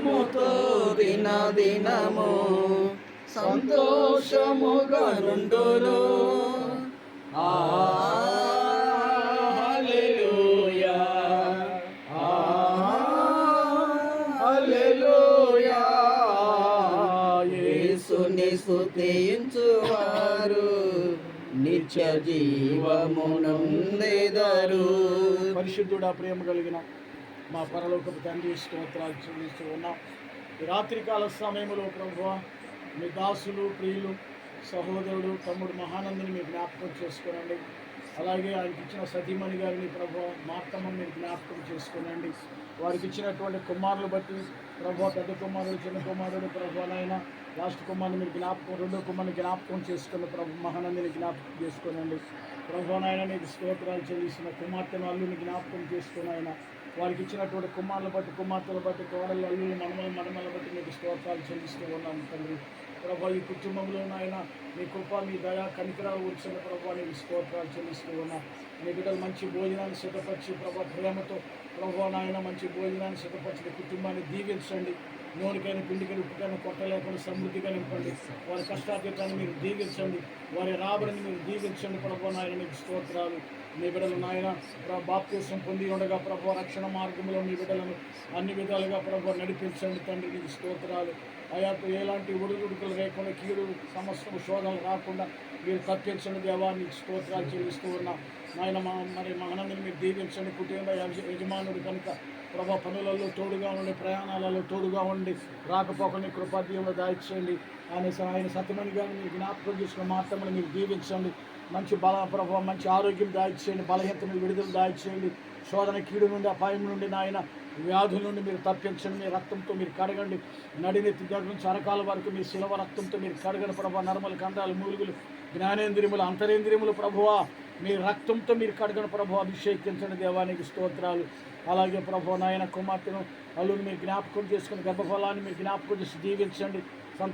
సంతోషముతో దిన దినము. సంతోషముగా నుండును ఆ యేసుని స్తుతించువారు. నిత్య జీవమునందెదరు. పరిశుద్ధుడా ప్రేమ కలిగిన మా పరలోకపు తండ్రి స్తోత్రాలు చెల్లిస్తూ ఉన్నాం. ఈ రాత్రికాల సమయంలో ప్రభు మీ దాసులు ప్రియులు సహోదరుడు తమ్ముడు మహానందుని మీ జ్ఞాపకం చేసుకోనండి. అలాగే ఆయనకి ఇచ్చిన సతీమణి గారిని ప్రభు మార్తమ్మని మీరు జ్ఞాపకం చేసుకోనండి. వారికి ఇచ్చినటువంటి కుమారులు బట్టి ప్రభు పెద్ద కుమారుడు చిన్న కుమారుడు ప్రభు నాయన లాస్ట్ కుమారుని మీరు జ్ఞాపకం రెండో కుమారుని జ్ఞాపకం చేసుకున్న ప్రభు మహానందిని జ్ఞాపకం చేసుకోనండి. ప్రభునాయన నీకు స్తోత్రాలు చెల్లిస్తున్న కుమార్తెను అల్లుని జ్ఞాపకం చేసుకున్నాయన వారికి ఇచ్చినటువంటి కుమారులు బట్టి కుమార్తెలు బట్టి కోడలు అల్లులు మనమల మనమల బట్టి నీకు స్తోత్రాలు చెల్లిస్తూ ఉన్నాను తండ్రి. ప్రభా ఈ కుటుంబంలో నాయన మీ కృప మీ దయా కనికరాలు వచ్చిన ప్రభా నీ స్తోత్రాలు చెల్లిస్తూ ఉన్నా మీ బిడ్డలు మంచి భోజనాన్ని సిద్ధపరిచి ప్రభా ప్రేమతో ప్రభా నాయన మంచి భోజనాన్ని సిద్ధపరిచిన కుటుంబాన్ని దీవించండి. నూనెకైనా పిండికైనా ఉప్పుకైనా కొట్ట లేకుండా సమృద్ధిగా నింపండి. వారి కష్టాతీతాన్ని మీరు దీవించండి. వారి రాబడిని మీరు దీవించండి ప్రభా నాయన మీకు స్తోత్రాలు. మీ బిడ్డలు నాయన ప్రభా బాప్తీసం పొంది ఉండగా ప్రభా రక్షణ మార్గంలో మీ బిడ్డలను అన్ని విధాలుగా ప్రభా నడిపించండి తండ్రి మీకు స్తోత్రాలు. అయాకు ఎలాంటి ఉడుగుడుకులు లేకుండా కీడు సమస్యలు శోధనలు రాకుండా మీరు తప్పించండి దేవా నీకు స్తోత్రాలు చెల్లిస్తూ ఉన్నాం. నాయన మా మరి మనందరినీ మీరు దీవించండి. కుటుంబ యజ- యజమానుడు కనుక ప్రభా పనులలో తోడుగా ఉండి ప్రయాణాలలో తోడుగా ఉండి రాకపోకని కృపాదీయంలో దాయిచేయండి ఆయన ఆయన సత్యమని గారిని మీరు జ్ఞాపకం చేసుకుని మాత్రమే మీరు దీవించండి. మంచి బల ప్రభావ మంచి ఆరోగ్యం దాయిచేయండి బలహీనత మీద విడుదల దాయిచేయండి శోధన కీడు నుండి అపాయం నుండి నాయన వ్యాధుల నుండి మీరు తప్పించండి. మీ రక్తంతో మీరు కడగండి. నడినెత్తి దగ్గర నుంచి అరకాల వరకు మీ శిలవ రక్తంతో మీరు కడగండి. ప్రభా నర్మలు కండాలు మూలుగులు జ్ఞానేంద్రియములు అంతరేంద్రియములు ప్రభువా మీ రక్తంతో మీరు కడగండి ప్రభు అభిషేకించండి దేవానికి స్తోత్రాలు. అలాగే ప్రభు నాయన కుమార్తెను అల్లుని మీరు జ్ఞాపకం చేసుకుని గర్భఫలాన్ని మీరు జ్ఞాపకం చేసి దీవించండి.